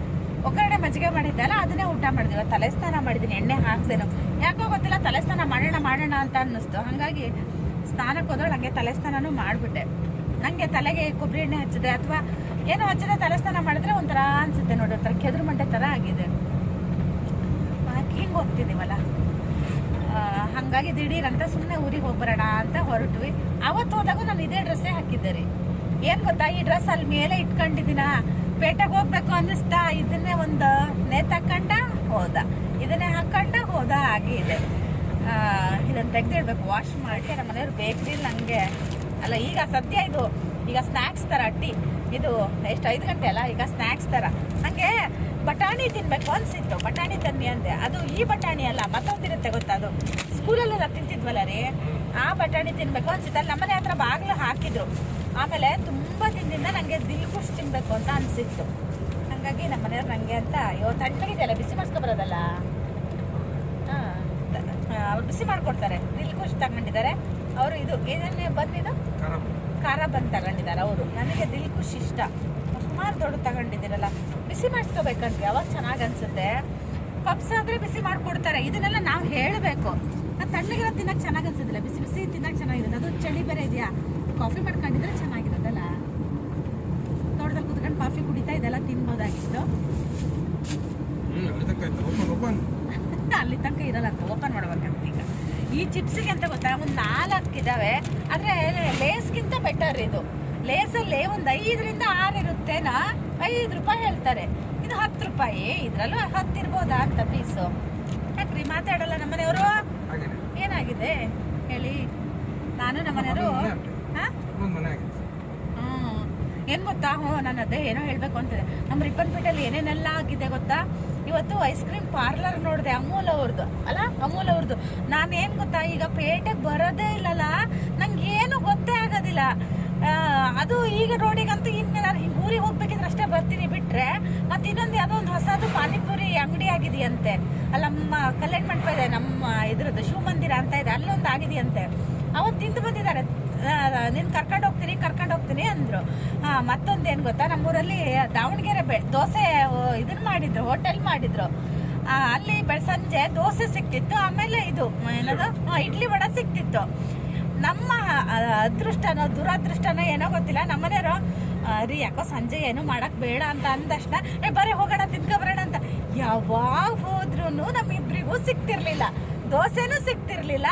ಒಗ್ಗರಣೆ ಮಜ್ಜಿಗೆ ಮಾಡಿದ್ದೆ ಅಲ್ಲ, ಅದನ್ನೇ ಊಟ ಮಾಡಿದ್ವಿ ತಲೆ ಸ್ನಾನ ಮಾಡಿದ್ದೀನಿ, ಎಣ್ಣೆ ಹಾಕ್ದೇನು. ಯಾಕೋ ಗೊತ್ತಿಲ್ಲ ತಲೆ ಸ್ನಾನ ಮಾಡೋಣ ಮಾಡೋಣ ಅಂತ ಅನ್ನಿಸ್ತು. ಹಾಗಾಗಿ ಸ್ನಾನಕ್ಕೆ ಹೋದಳು ಹಂಗೆ ತಲೆ ಸ್ನಾನನೂ ಮಾಡಿಬಿಟ್ಟೆ. ನನಗೆ ತಲೆಗೆ ಕೊಬ್ಬರಿ ಎಣ್ಣೆ ಹಚ್ಚಿದೆ ಅಥವಾ ಏನೋ ಹಚ್ಚಿದೆ ತಲೆ ಸ್ನಾನ ಮಾಡಿದ್ರೆ ಒಂಥರ ಅನ್ಸುತ್ತೆ ನೋಡಿ, ಒಂಥರ ಕೆದ್ರು ಮಂಡೆ ಥರ ಆಗಿದೆ. ಹಿಂಗೆ ಹೋಗ್ತಿದ್ದೀವಲ್ಲ? ಹಾಗಾಗಿ ದಿಢೀರ್ ಅಂತ ಸುಮ್ಮನೆ ಊರಿಗೆ ಹೋಗ್ಬರೋಣ ಅಂತ ಹೊರಟ್ವಿ. ಅವತ್ತು ಹೋದಾಗ ನಾನು ಇದೇ ಡ್ರೆಸ್ಸೇ ಹಾಕಿದ್ದೆ ರೀ. ಏನು ಗೊತ್ತಾ, ಈ ಡ್ರೆಸ್ ಅಲ್ಲಿ ಮೇಲೆ ಇಟ್ಕೊಂಡಿದ್ದೀನ? ಪೇಟೆಗೆ ಹೋಗ್ಬೇಕು ಅನ್ನಿಸ್ತಾ, ಇದನ್ನೇ ಒಂದು ನೇತಾಕಂಡ ಹೋದ. ಇದನ್ನೇ ಹಾಕೊಂಡ ಹೋದ ಹಾಗೆ ಇದೆ. ಇದನ್ನು ತೆಗೆದಿಡ್ಬೇಕು ವಾಶ್ ಮಾಡಿ ನಮ್ಮ ಮನೆಯವ್ರು ಬೇಕ್ರಿ ನನಗೆ ಅಲ್ಲ, ಈಗ ಸದ್ಯ ಇದು, ಈಗ ಸ್ನ್ಯಾಕ್ಸ್ ಥರ ಟೀ ಇದು ಎಷ್ಟು, ಐದು ಗಂಟೆ ಅಲ್ಲ? ಈಗ ಸ್ನ್ಯಾಕ್ಸ್ ಥರ ನನಗೆ ಬಟಾಣಿ ತಿನ್ಬೇಕು ಅನ್ಸಿತ್ತು. ಬಟಾಣಿ ತನ್ನಿ ಅಂದೆ. ಅದು ಈ ಬಟಾಣಿ ಅಲ್ಲ, ಮತ್ತೊಂದಿರುತ್ತೆ ಗೊತ್ತಾ ಅದು? ಸ್ಕೂಲಲ್ಲೆಲ್ಲ ತಿಂತಿದ್ವಲ್ಲ ರೀ? ಆ ಬಟಾಣಿ ತಿನ್ಬೇಕು ಅನ್ಸಿತ್ತು. ಅಲ್ಲಿ ನಮ್ಮನೆ ಹತ್ರ ಬಾಗಿಲು ಹಾಕಿದ್ರು. ಆಮೇಲೆ ತುಂಬ ದಿನದಿಂದ ನನಗೆ ಖುಷಿ ತಿನ್ಬೇಕು ಅಂತ ಅನ್ಸಿತ್ತು. ಹಾಗಾಗಿ ನಮ್ಮ ಮನೆಯವ್ರು ನನಗೆ ಅಂತ ಅಯ್ಯೋ ತಣ್ಣಗಿದೆಯಲ್ಲ ಬಿಸಿ ಬರೋದಲ್ಲ? ಅವ್ರು ಬಿಸಿ ಮಾಡ್ಕೊಡ್ತಾರೆ. ಖುಷಿ ತಗೊಂಡಿದ್ದಾರೆ. ಅವರು ಇದು, ಏನೇನು ಬಂದಿದ್ದು? ಖಾರ ಬಂದು ತಗೊಂಡಿದ್ದಾರೆ ಅವರು. ನನಗೆ ದಿಲ್ ಖುಷಿ ಇಷ್ಟ. ಸುಮಾರು ದೊಡ್ಡ ತಗೊಂಡಿದ್ದೀರಲ್ಲ. ಬಿಸಿ ಮಾಡಿಸ್ಕೋಬೇಕಂತ ಯಾವಾಗ ಚೆನ್ನಾಗಿ ಅನ್ಸುತ್ತೆ. ಪಪ್ಸ್ ಆದರೆ ಬಿಸಿ ಮಾಡಿಕೊಡ್ತಾರೆ. ಇದನ್ನೆಲ್ಲ ನಾವು ಹೇಳಬೇಕು. ನಾನು ತಣ್ಣಗಿರೋ ತಿನ್ನಕ್ಕೆ ಚೆನ್ನಾಗಿ ಅನ್ಸೋದಿಲ್ಲ. ಬಿಸಿ ಬಿಸಿ ತಿನ್ನಕ್ಕೆ ಚೆನ್ನಾಗಿರುತ್ತೆ. ಅದು ಚಳಿ ಬೇರೆ ಇದೆಯಾ? ಕಾಫಿ ಮಾಡ್ಕೊಂಡಿದ್ರೆ ಚೆನ್ನಾಗಿರೋದಲ್ಲ ತೋಟದಲ್ಲಿ ಕುತ್ಕೊಂಡು ಕಾಫಿ ಕುಡಿತಾ ಇದೆಲ್ಲ ತಿನ್ಬೋದಾಗಿತ್ತು ಅಲ್ಲಿ ತನಕ ಇರಲ್ಲ. ಅಂತ ಓಪನ್ ಮಾಡ್ಬೇಕಂತ ಈಗ. ಈ ಚಿಪ್ಸಿಗೆ ಅಂತ ಗೊತ್ತಾ? ಒಂದು ನಾಲ್ಕು ಇದಾವೆ. ಆದರೆ ಲೇಸ್ಗಿಂತ ಬೆಟರ್ ಇದು. ಲೇಸಲ್ಲಿ ಒಂದು ಐದರಿಂದ ಆರು ಇರುತ್ತೇನಾ? ಐದು ರೂಪಾಯಿ ಹೇಳ್ತಾರೆ. ಇದು ಹತ್ತು ರೂಪಾಯಿ. ಇದರಲ್ಲೂ ಹತ್ತು ಇರ್ಬೋದಾ ಅಂತ ಪೀಸು ಯಾಕ್ರಿ? ಮಾತಾಡಲ್ಲ ನಮ್ಮನೆಯವರು? ಏನಾಗಿದೆ? ಹೇಳಿ. ನಾನು ನಮ್ಮನೆಯವರು? ಹಾಂ? ಹ್ಮ್. ಏನ್ ಗೊತ್ತಾ? ಹ್ಞೂ ನಾನು ಅದೇ ಏನೋ ಹೇಳ್ಬೇಕು ಅಂತಿದೆ ನಮ್ಮ ಪೀಟಲ್ಲಿ ಏನೇನೆಲ್ಲ ಆಗಿದೆ ಗೊತ್ತಾ? ಇವತ್ತು ಐಸ್ ಕ್ರೀಮ್ ಪಾರ್ಲರ್ ನೋಡಿದೆ, ಅಮೂಲ್ ಅವ್ರದ್ದು ಅಲ್ಲ? ಅಮೂಲ್ ಅವ್ರದ್ದು ನಾನೇನು ಗೊತ್ತಾ, ಈಗ ಪೇಟೆಗೆ ಬರೋದೇ ಇಲ್ಲಲ್ಲ, ನಂಗೆ ಏನು ಗೊತ್ತೇ ಆಗೋದಿಲ್ಲ. ಅದು ಈಗ ರೋಡಿಗಂತೂ ಇನ್ಮೇಲೆ ಹಿಂಗೆ ಊರಿಗೆ ಹೋಗ್ಬೇಕಿದ್ರೆ ಅಷ್ಟೇ ಬರ್ತೀನಿ ಬಿಟ್ರೆ, ಮತ್ತೆ ಇನ್ನೊಂದು ಯಾವುದೋ ಒಂದು ಹೊಸದು ಪಾನಿಪುರಿ ಅಂಗಡಿ ಆಗಿದೆಯಂತೆ. ಅಲ್ಲಮ್ಮ ಕಲ್ಯಾಣ ಮಂಟಪ ಇದೆ, ನಮ್ಮ ಇದ್ರದ್ದು ಶಿವಮಂದಿರ ಅಂತ ಇದೆ, ಅಲ್ಲೊಂದು ಆಗಿದೆಯಂತೆ. ಅವತ್ತು ತಿಂದು ಬಂದಿದ್ದಾರೆ. ನೀನು ಕರ್ಕೊಂಡು ಹೋಗ್ತೀನಿ ಕರ್ಕೊಂಡು ಹೋಗ್ತೀನಿ ಅಂದರು. ಹಾಂ ಮತ್ತೊಂದು ಏನು ಗೊತ್ತಾ? ನಮ್ಮೂರಲ್ಲಿ ದಾವಣಗೆರೆ ಬೆ, ದೋಸೆ ಇದನ್ನು ಮಾಡಿದ್ರು, ಹೋಟೆಲ್ ಮಾಡಿದ್ರು. ಅಲ್ಲಿ ಬೆ, ಸಂಜೆ ದೋಸೆ ಸಿಕ್ತಿತ್ತು, ಆಮೇಲೆ ಇದು ಏನದು? ಇಡ್ಲಿ ವಡ ಸಿಕ್ತಿತ್ತು. ನಮ್ಮ ಅದೃಷ್ಟನೋ, ದುರದೃಷ್ಟನೋ ಏನೋ ಗೊತ್ತಿಲ್ಲ. ನಮ್ಮನೆಯವರು ರೀ, ಯಾಕೋ ಸಂಜೆ ಏನು ಮಾಡಕ್ ಬೇಡ ಅಂತ ಅಂದ ತಕ್ಷಣ, ಏ ಬರೀ ಹೋಗೋಣ ತಿನ್ಕೊಬರೋಣ ಅಂತ. ಯಾವಾಗ ಹೋದ್ರೂ ನಮ್ಮಿಬ್ರಿಗೂ ಸಿಕ್ತಿರ್ಲಿಲ್ಲ. ದೋಸೆನೂ ಸಿಕ್ತಿರ್ಲಿಲ್ಲ.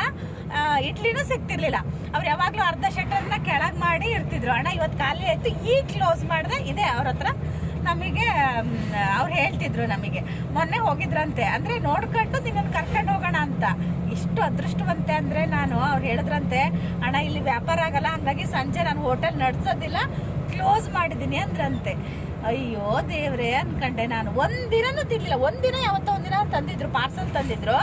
ಇಡ್ಲಿನೂ ಸಿಗ್ತಿರ್ಲಿಲ್ಲ. ಅವ್ರು ಯಾವಾಗಲೂ ಅರ್ಧ ಶಟರ್ನ ಕೆಳಗೆ ಮಾಡಿ ಇರ್ತಿದ್ರು ಅಣ್ಣ ಇವತ್ತು ಖಾಲಿ ಆಯ್ತು. ಈಗ ಕ್ಲೋಸ್ ಮಾಡಿದೆ ಇದೆ ಅವ್ರ ಹತ್ರ. ನಮಗೆ ಅವ್ರು ಹೇಳ್ತಿದ್ರು ನಮಗೆ. ಮೊನ್ನೆ ಹೋಗಿದ್ರಂತೆ. ಅಂದ್ರೆ ನೋಡ್ಕೊಂಡು ನಿನ್ನನ್ನು ಕರ್ಕೊಂಡು ಹೋಗೋಣ ಅಂತ. ಇಷ್ಟು ಅದೃಷ್ಟವಂತೆ ಅಂದ್ರೆ ನಾನು. ಅವ್ರು ಹೇಳಿದ್ರಂತೆ, ಅಣ್ಣ, ಇಲ್ಲಿ ವ್ಯಾಪಾರ ಆಗಲ್ಲ. ಹಂಗಾಗಿ ಸಂಜೆ ನಾನು ಹೋಟೆಲ್ ನಡ್ಸೋದಿಲ್ಲ. ಕ್ಲೋಸ್ ಮಾಡಿದ್ದೀನಿ ಅಂದ್ರಂತೆ. ಅಯ್ಯೋ ದೇವ್ರೆ ಅನ್ಕಂಡೆ ನಾನು. ಒಂದಿನೂ ತಿನ್ಲಿಲ್ಲ. ಒಂದಿನ ಯಾವತ್ತೋ ಒಂದಿನ ತಂದಿದ್ರು, ಪಾರ್ಸಲ್ ತಂದಿದ್ರು.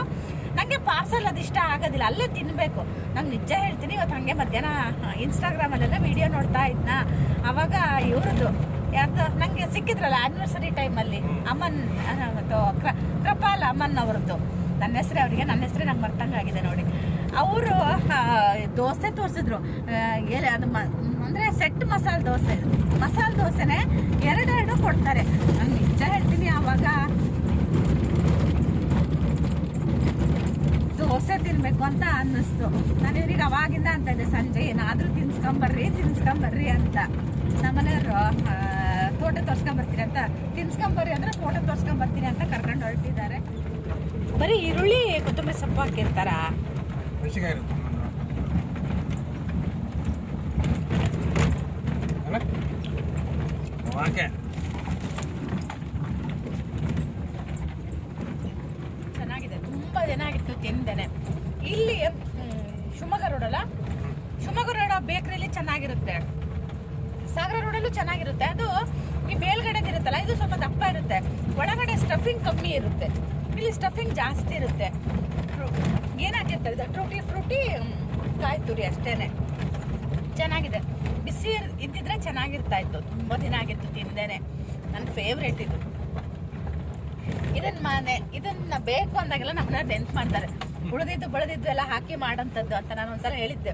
ನನಗೆ ಪಾರ್ಸಲ್ ಅದು ಇಷ್ಟ ಆಗೋದಿಲ್ಲ ಅಲ್ಲೇ ತಿನ್ನಬೇಕು ನಾನು ನಿಜ ಹೇಳ್ತೀನಿ ಇವತ್ತು ಹಾಗೆ ಮಧ್ಯಾಹ್ನ ಇನ್ಸ್ಟಾಗ್ರಾಮಲ್ಲೆಲ್ಲ ವಿಡಿಯೋ ನೋಡ್ತಾ ಇದ್ನ. ಅವಾಗ ಇವ್ರದ್ದು ಯಾರ್ದು ನನಗೆ ಸಿಕ್ಕಿದ್ರಲ್ಲ ಆ್ಯನಿವರ್ಸರಿ ಟೈಮಲ್ಲಿ ಕ್ರ- ಕೃಪಾಲ್ ಅಮ್ಮನ್ ಅವ್ರದ್ದು. ನನ್ನ ಹೆಸರೇ ಅವರಿಗೆ ನನ್ನ ಹೆಸರೇ ನಂಗೆ ಮರ್ತಂಗಾಗಿದೆ ನೋಡಿ. ಅವರು ದೋಸೆ ತೋರಿಸಿದ್ರು. ಎಲೆ ಅದು ಮ ಅಂದರೆ ಸೆಟ್ ಮಸಾಲೆ ದೋಸೆ. ಮಸಾಲೆ ದೋಸೆನೇ ಎರಡೆರಡು ಕೊಡ್ತಾರೆ. ನಾನು ನಿಜ ಹೇಳ್ತೀನಿ ಆವಾಗ ದೋಸೆ ತಿನ್ಬೇಕು ಅಂತ ಅನ್ನಿಸ್ತು. ನಾನು ಇವ್ರಿಗೆ ಅವಾಗಿಂದ ಅಂತ ಇದ್ದೆ ಸಂಜೆ ಏನಾದರೂ ತಿನ್ಸ್ಕೊಂಬರ್ರಿ ತಿನ್ಸ್ಕೊಂಬರ್ರಿ ಅಂತ. ನಮ್ಮನೆಯವರು ತೋಟ ತೋರ್ಸ್ಕೊಂಬರ್ತೀನಿ ಅಂತ. ತಿನ್ಸ್ಕೊಂಬರ್ರಿ ಅಂದ್ರೆ ಫೋಟೋ ತೋರ್ಸ್ಕೊಂಬರ್ತೀನಿ ಅಂತ ಕರ್ಕೊಂಡು ಹೊರಟಿದ್ದಾರೆ. ಬರೀ ಈರುಳ್ಳಿ, ಕೊತ್ತಂಬರಿ ಸೊಪ್ಪು ಹಾಕಿರ್ತಾರ ಮೆಣಸಿನ್ಕಾಯಿ ಇರುತ್ತೆ ಅಲ್ಲ ಓಕೆ ಚೆನ್ನಾಗಿದೆ ತುಂಬ ದಿನ ಆಗಿತ್ತು ತಿಂದೇನೆ ಇಲ್ಲಿ ಮ್, ಶಿವಮೊಗ್ಗ ರೋಡಲ್ಲ ಶಿವಮೊಗ್ಗ ರೋಡ್ ಬೇಕ್ರಿಲಿ ಚೆನ್ನಾಗಿರುತ್ತೆ ಸಾಗರ ರೋಡಲ್ಲೂ ಚೆನ್ನಾಗಿರುತ್ತೆ ಅದು ಈ ಮೇಲ್ಗಡೆದು ಇರುತ್ತಲ್ಲ ಇದು ಸ್ವಲ್ಪ ದಪ್ಪ ಇರುತ್ತೆ ಒಳಗಡೆ ಸ್ಟಫಿಂಗ್ ಕಮ್ಮಿ ಇರುತ್ತೆ ಇಲ್ಲಿ ಸ್ಟಫಿಂಗ್ ಜಾಸ್ತಿ ಇರುತ್ತೆ ಫ್ರು- ಏನಾಗಿರ್ತದೆ ಇದು ಟ್ರೂಟಿ ಫ್ರೂಟಿ ಮ್, ಕಾಯಿ ತುರಿ ಅಷ್ಟೇನೆ ಚೆನ್ನಾಗಿದೆ ಬಿಸಿ ಇರ್- ಇದ್ದಿದ್ರೆ ಚೆನ್ನಾಗಿರ್ತಾ ಇತ್ತು ತುಂಬ ದಿನ ಆಗಿತ್ತು ತಿಂದೇನೆ. ನನ್ನ ಫೇವ್ರೇಟ್ ಇದು. ಇದನ್ನ ಮನೆ, ಇದನ್ನ ಬೇಕು ಅಂದಾಗೆಲ್ಲ ನಮ್ಮನ್ನ ನೆನ್ಪು ಮಾಡ್ತಾರೆ. ಉಳಿದಿದ್ದು ಬೆಳೆದಿದ್ದು ಎಲ್ಲ ಹಾಕಿ ಮಾಡಂತದ್ದು ಅಂತ ನಾನು ಒಂದ್ಸಲ ಹೇಳಿದ್ದೆ.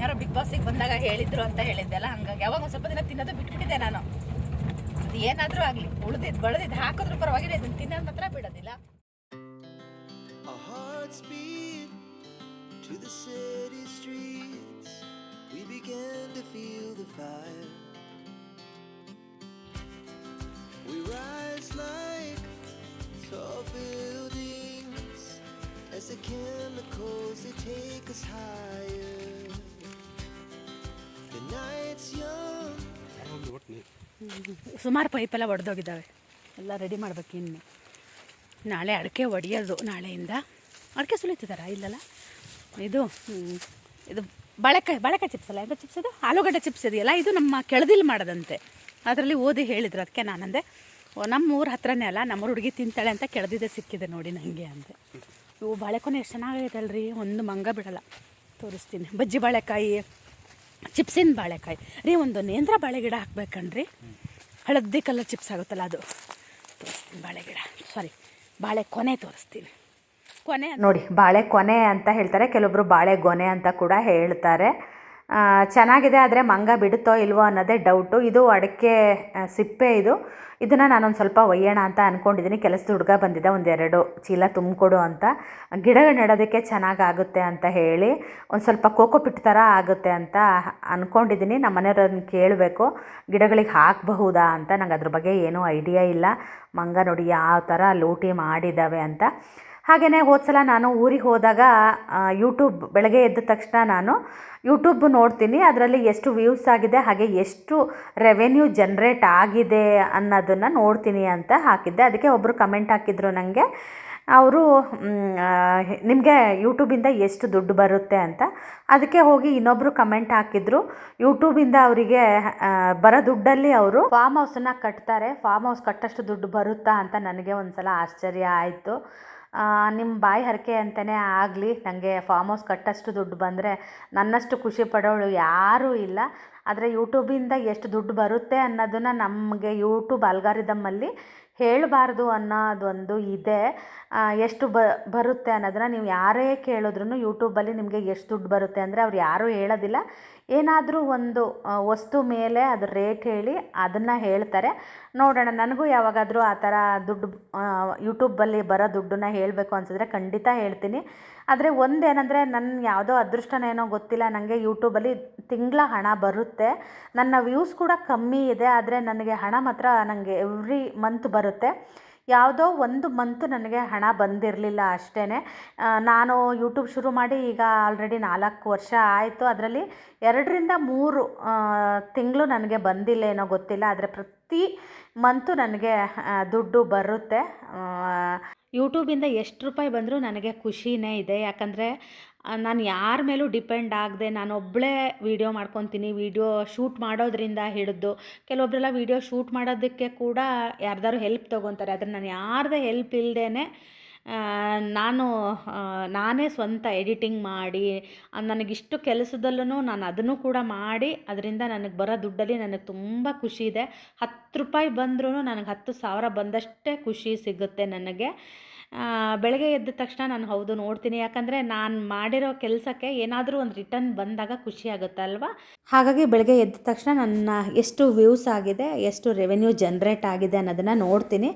ಯಾರೋ ಬಿಗ್ ಬಾಸಿಗೆ ಬಂದಾಗ ಹೇಳಿದ್ರು ಅಂತ ಹೇಳಿದ್ದೆ ಅಲ್ಲ, ಹಂಗಾಗಿ ಯಾವಾಗ ಒಂದು ಸ್ವಲ್ಪ ದಿನ ತಿನ್ನೋದು ಬಿಟ್ಬಿಟ್ಟಿದ್ದೆ ನಾನು. ಅದು ಏನಾದ್ರೂ ಆಗ್ಲಿ ಉಳಿದಿದ್ದು ಬೆಳೆದಿದ್ದು ಹಾಕಿದ್ರು ಪರವಾಗಿಲ್ಲ ಇದನ್ನು ತಿನ್ನೋದು ಮಾತ್ರ ಬಿಡೋದಿಲ್ಲ. To the city streets. We began to feel the fire. We rise like tall buildings as the chemicals, they take us higher. The night's young. ಸುಮಾರು ಪೈಪೆಲ್ಲ ಒಡೆದೋಗಿದ್ದಾವೆ. ಎಲ್ಲ ರೆಡಿ ಮಾಡ್ಬೇಕು ಇನ್ನು. ನಾಳೆ ಅಡಿಕೆ ಒಡೆಯೋದು ನಾಳೆಯಿಂದ. ಅಡಿಕೆ ಸುಲಿತಿದ್ದಾರಾ? ಇಲ್ಲಲ್ಲ. ಇದು ಇದು ಬಾಳೆಕಾಯಿ ಬಾಳೆಕಾಯಿ ಚಿಪ್ಸ್ ಅಲ್ಲ? ಎಂತ ಚಿಪ್ಸ್ ಇದು ಆಲೂಗಡ್ಡೆ ಚಿಪ್ಸ್ ಇದೆಯಲ್ಲ? ಇದು ನಮ್ಮ ಕೆಳದಿಲ್ ಮಾಡೋದಂತೆ. ಅದರಲ್ಲಿ ಓದಿ ಹೇಳಿದ್ರು. ಅದಕ್ಕೆ ನಾನಂದೆ ನಮ್ಮ ಊರ ಹತ್ರನೇ ಅಲ್ಲ ನಮ್ಮ ಹುಡುಗಿ ತಿಂತಾಳೆ ಅಂತ ಕೆಳದಿದ್ದೆ ಸಿಕ್ಕಿದೆ ನೋಡಿ ನನಗೆ ಅಂದೆ. ಇವು ಬಾಳೆಕೊನೆ ಎಷ್ಟು ಚೆನ್ನಾಗೈತಲ್ರಿ, ಒಂದು ಮಂಗ ಬಿಡಲ್ಲ, ತೋರಿಸ್ತೀನಿ. ಬಜ್ಜಿ ಬಾಳೆಕಾಯಿ, ಚಿಪ್ಸಿನ ಬಾಳೆಕಾಯಿ. ರೀ, ಒಂದು ನೇಂದ್ರ ಬಾಳೆಗಿಡ ಗಿಡ ಹಾಕ್ಬೇಕನ್ರಿ ಹಳದಿ ಕಲರ್ ಚಿಪ್ಸ್ ಆಗುತ್ತಲ್ಲ ಅದು. ತೋರಿಸ್ತೀನಿ ಬಾಳೆ ಗಿಡ ಸಾರಿ ಬಾಳೆ ಕೊನೆ ತೋರಿಸ್ತೀನಿ. ಕೊನೆ ನೋಡಿ, ಬಾಳೆ ಕೊನೆ ಅಂತ ಹೇಳ್ತಾರೆ ಕೆಲವೊಬ್ಬರು ಬಾಳೆ ಗೊನೆ ಅಂತ ಕೂಡ ಹೇಳ್ತಾರೆ. ಚೆನ್ನಾಗಿದೆ, ಆದರೆ ಮಂಗ ಬಿಡುತ್ತೋ ಇಲ್ವೋ ಅನ್ನೋದೇ ಡೌಟು ಇದು ಅಡಿಕೆ ಸಿಪ್ಪೆ ಇದು. ಇದನ್ನು ನಾನೊಂದು ಸ್ವಲ್ಪ ಒಯ್ಯೋಣ ಅಂತ ಅಂದ್ಕೊಂಡಿದ್ದೀನಿ ಕೆಲಸದ ಹುಡುಗ ಬಂದಿದ್ದ, ಒಂದೆರಡು ಚೀಲ ತುಂಬಿಕೊಡು ಅಂತ. ಗಿಡಗಳು ನೆಡೋದಕ್ಕೆ ಚೆನ್ನಾಗಾಗುತ್ತೆ ಅಂತ ಹೇಳಿ, ಒಂದು ಸ್ವಲ್ಪ ಕೋಕೋಪಿಟ್ ಥರ ಆಗುತ್ತೆ ಅಂತ ಅಂದ್ಕೊಂಡಿದ್ದೀನಿ ನಮ್ಮ ಮನೆಯವ್ರನ್ನ ಕೇಳಬೇಕು, ಗಿಡಗಳಿಗೆ ಹಾಕಬಹುದಾ ಅಂತ. ನಂಗೆ ಅದ್ರ ಬಗ್ಗೆ ಏನೂ ಐಡಿಯಾ ಇಲ್ಲ. ಮಂಗ ನೋಡಿ ಯಾವ ಥರ ಲೂಟಿ ಮಾಡಿದ್ದಾವೆ ಅಂತ. ಹಾಗೆಯೇ ಹೋದ ಸಲ ನಾನು ಊರಿಗೆ ಹೋದಾಗ ಯೂಟ್ಯೂಬ್ ಬೆಳಗ್ಗೆ ಎದ್ದ ತಕ್ಷಣ ನಾನು ಯೂಟ್ಯೂಬ್ ನೋಡ್ತೀನಿ. ಅದರಲ್ಲಿ ಎಷ್ಟು ವ್ಯೂಸ್ ಆಗಿದೆ, ಹಾಗೆ ಎಷ್ಟು ರೆವೆನ್ಯೂ ಜನ್ರೇಟ್ ಆಗಿದೆ ಅನ್ನೋದನ್ನು ನೋಡ್ತೀನಿ ಅಂತ ಹಾಕಿದ್ದೆ. ಅದಕ್ಕೆ ಒಬ್ಬರು ಕಮೆಂಟ್ ಹಾಕಿದ್ರು ನನಗೆ ಅವರು ನಿಮಗೆ ಯೂಟ್ಯೂಬಿಂದ ಎಷ್ಟು ದುಡ್ಡು ಬರುತ್ತೆ ಅಂತ? ಅದಕ್ಕೆ ಹೋಗಿ ಇನ್ನೊಬ್ಬರು ಕಮೆಂಟ್ ಹಾಕಿದ್ರು. ಯೂಟ್ಯೂಬಿಂದ ಅವರಿಗೆ ಬರೋ ದುಡ್ಡಲ್ಲಿ ಅವರು ಫಾರ್ಮ್ ಹೌಸನ್ನು ಕಟ್ತಾರೆ. ಫಾರ್ಮ್ ಹೌಸ್ ಕಟ್ಟಷ್ಟು ದುಡ್ಡು ಬರುತ್ತಾ? ಅಂತ ನನಗೆ ಒಂದು ಸಲ ಆಶ್ಚರ್ಯ ಆಯಿತು. ನಿಮ್ಮ ಬಾಯಿ ಹರಕೆ ಅಂತಲೇ ಆಗಲಿ ನನಗೆ ಫಾರ್ಮ್ ಹೌಸ್ ಕಟ್ಟಷ್ಟು ದುಡ್ಡು ಬಂದರೆ ನನ್ನಷ್ಟು ಖುಷಿ ಪಡೋಳು ಯಾರೂ ಇಲ್ಲ. ಆದರೆ ಯೂಟ್ಯೂಬಿಂದ ಎಷ್ಟು ದುಡ್ಡು ಬರುತ್ತೆ ಅನ್ನೋದನ್ನು ನಮಗೆ ಯೂಟ್ಯೂಬ್ ಅಲ್ಗಾರಿದಮ್ಮಲ್ಲಿ ಹೇಳಬಾರ್ದು ಅನ್ನೋದೊಂದು ಇದೆ. ಎಷ್ಟು ಬ, ಬರುತ್ತೆ ಅನ್ನೋದನ್ನು ನೀವು ಯಾರೇ ಕೇಳಿದ್ರೂ ಯೂಟ್ಯೂಬಲ್ಲಿ ನಿಮಗೆ ಎಷ್ಟು ದುಡ್ಡು ಬರುತ್ತೆ ಅಂದರೆ ಅವ್ರು ಯಾರೂ ಹೇಳೋದಿಲ್ಲ. ಏನಾದರೂ ಒಂದು ವಸ್ತು ಮೇಲೆ ಅದ್ರ ರೇಟ್ ಹೇಳಿ ಅದನ್ನು ಹೇಳ್ತಾರೆ. ನೋಡೋಣ, ನನಗೂ ಯಾವಾಗಾದರೂ ಆ ಥರ ದುಡ್ಡು ಯೂಟ್ಯೂಬಲ್ಲಿ ಬರೋ ದುಡ್ಡನ್ನ ಹೇಳಬೇಕು ಅನ್ಸಿದ್ರೆ ಖಂಡಿತ ಹೇಳ್ತೀನಿ. ಆದರೆ ಒಂದೇನೆಂದರೆ ನನ್ನ ಯಾವುದೋ ಅದೃಷ್ಟನೇನೋ ಗೊತ್ತಿಲ್ಲ ನನಗೆ ಯೂಟ್ಯೂಬಲ್ಲಿ ತಿಂಗಳ ಹಣ ಬರುತ್ತೆ. ನನ್ನ ವ್ಯೂಸ್ ಕೂಡ ಕಮ್ಮಿ ಇದೆ, ಆದರೆ ನನಗೆ ಹಣ ಮಾತ್ರ ನನಗೆ ಎವ್ರಿ ಮಂತ್ ಬರುತ್ತೆ. ಯಾವುದೋ ಒಂದು ಮಂತು ನನಗೆ ಹಣ ಬಂದಿರಲಿಲ್ಲ ಅಷ್ಟೇ ನಾನು ಯೂಟ್ಯೂಬ್ ಶುರು ಮಾಡಿ ಈಗ ಆಲ್ರೆಡಿ ನಾಲ್ಕು ವರ್ಷ ಆಯಿತು. ಅದರಲ್ಲಿ ಎರಡರಿಂದ ಮೂರು ತಿಂಗಳು ನನಗೆ ಬಂದಿಲ್ಲ ಏನೋ ಗೊತ್ತಿಲ್ಲ. ಆದರೆ ಪ್ರತಿ ಮಂತು ನನಗೆ ದುಡ್ಡು ಬರುತ್ತೆ. ಯೂಟ್ಯೂಬಿಂದ ಎಷ್ಟು ರೂಪಾಯಿ ಬಂದರೂ ನನಗೆ ಖುಷಿನೇ ಇದೆ. ಯಾಕಂದರೆ ನಾನು ಯಾರ ಮೇಲೂ ಡಿಪೆಂಡ್ ಆಗದೆ ನಾನು ಒಬ್ಬಳೇ ವೀಡಿಯೋ ಮಾಡ್ಕೊತೀನಿ, ವೀಡಿಯೋ ಶೂಟ್ ಮಾಡೋದ್ರಿಂದ ಹಿಡಿದು ಕೆಲವೊಬ್ಬರೆಲ್ಲ ವೀಡಿಯೋ ಶೂಟ್ ಮಾಡೋದಕ್ಕೆ ಕೂಡ ಯಾರ್ದಾರು ಹೆಲ್ಪ್ ತೊಗೊತಾರೆ. ಆದರೆ ನಾನು ಯಾರದೇ ಹೆಲ್ಪ್ ಇಲ್ಲದೇ ನಾನು ನಾನೇ ಸ್ವಂತ ಎಡಿಟಿಂಗ್ ಮಾಡಿ ನನಗಿಷ್ಟು ಕೆಲಸದಲ್ಲೂ ನಾನು ಅದನ್ನು ಕೂಡ ಮಾಡಿ, ಅದರಿಂದ ನನಗೆ ಬರೋ ದುಡ್ಡಲ್ಲಿ ನನಗೆ ತುಂಬ ಖುಷಿ ಇದೆ. ಹತ್ತು ರೂಪಾಯಿ ಬಂದ್ರೂ ನನಗೆ ಹತ್ತು ಸಾವಿರ ಬಂದಷ್ಟೇ ಖುಷಿ ಸಿಗುತ್ತೆ ನನಗೆ. ಬೆಳಗ್ಗೆ ಎದ್ದ ತಕ್ಷಣ ನಾನು ಹೌದು ನೋಡ್ತೀನಿ. ಯಾಕಂದರೆ ನಾನು ಮಾಡಿರೋ ಕೆಲಸಕ್ಕೆ ಏನಾದರೂ ಒಂದು ರಿಟರ್ನ್ ಬಂದಾಗ ಖುಷಿ ಆಗುತ್ತೆ ಅಲ್ವಾ? ಹಾಗಾಗಿ ಬೆಳಗ್ಗೆ ಎದ್ದ ತಕ್ಷಣ ನನ್ನ ಎಷ್ಟು ವ್ಯೂಸ್ ಆಗಿದೆ, ಎಷ್ಟು ರೆವೆನ್ಯೂ ಜನ್ರೇಟ್ ಆಗಿದೆ ಅನ್ನೋದನ್ನು ನೋಡ್ತೀನಿ.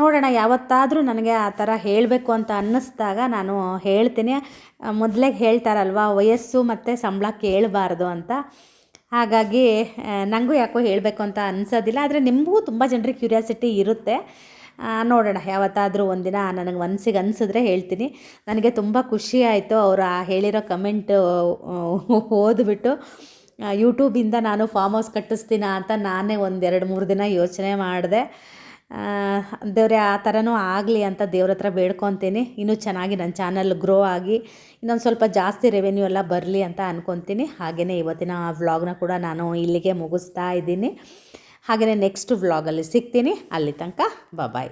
ನೋಡೋಣ, ಯಾವತ್ತಾದರೂ ನನಗೆ ಆ ಥರ ಹೇಳಬೇಕು ಅಂತ ಅನ್ನಿಸ್ದಾಗ ನಾನು ಹೇಳ್ತೀನಿ. ಮೊದಲೇ ಹೇಳ್ತಾರಲ್ವಾ, ವಯಸ್ಸು ಮತ್ತು ಸಂಬಳ ಕೇಳಬಾರ್ದು ಅಂತ. ಹಾಗಾಗಿ ನನಗೂ ಯಾಕೋ ಹೇಳಬೇಕು ಅಂತ ಅನಿಸೋದಿಲ್ಲ. ಆದರೆ ನಿಮಗೂ ತುಂಬ ಜನರಿಗೆ ಕ್ಯೂರಿಯಾಸಿಟಿ ಇರುತ್ತೆ. ನೋಡೋಣ, ಯಾವತ್ತಾದರೂ ಒಂದಿನ ನನಗೆ ಮನಸ್ಸಿಗೆ ಅನಿಸಿದ್ರೆ ಹೇಳ್ತೀನಿ. ನನಗೆ ತುಂಬ ಖುಷಿ ಆಯಿತು ಅವರು ಆ ಹೇಳಿರೋ ಕಮೆಂಟು ಓದ್ಬಿಟ್ಟು. ಯೂಟ್ಯೂಬಿಂದ ನಾನು ಫಾರ್ಮ್ ಹೌಸ್ ಕಟ್ಟಿಸ್ತೀನ ಅಂತ ನಾನೇ ಒಂದೆರಡು ಮೂರು ದಿನ ಯೋಚನೆ ಮಾಡಿದೆ. ದೇವರೇ, ಆ ಥರನೂ ಆಗಲಿ ಅಂತ ದೇವ್ರ ಹತ್ರ ಬೇಡ್ಕೊತೀನಿ. ಇನ್ನೂ ಚೆನ್ನಾಗಿ ನನ್ನ ಚಾನಲ್ ಗ್ರೋ ಆಗಿ, ಇನ್ನೊಂದು ಸ್ವಲ್ಪ ಜಾಸ್ತಿ ರೆವೆನ್ಯೂ ಎಲ್ಲ ಬರಲಿ ಅಂತ ಅನ್ಕೊತೀನಿ. ಹಾಗೆಯೇ ಇವತ್ತಿನ ವ್ಲಾಗ್ನ ಕೂಡ ನಾನು ಇಲ್ಲಿಗೆ ಮುಗಿಸ್ತಾ ಇದ್ದೀನಿ. ಹಾಗೆಯೇ ನೆಕ್ಸ್ಟ್ ವ್ಲಾಗಲ್ಲಿ ಸಿಗ್ತೀನಿ. ಅಲ್ಲಿ ತನಕ ಬಾಯ್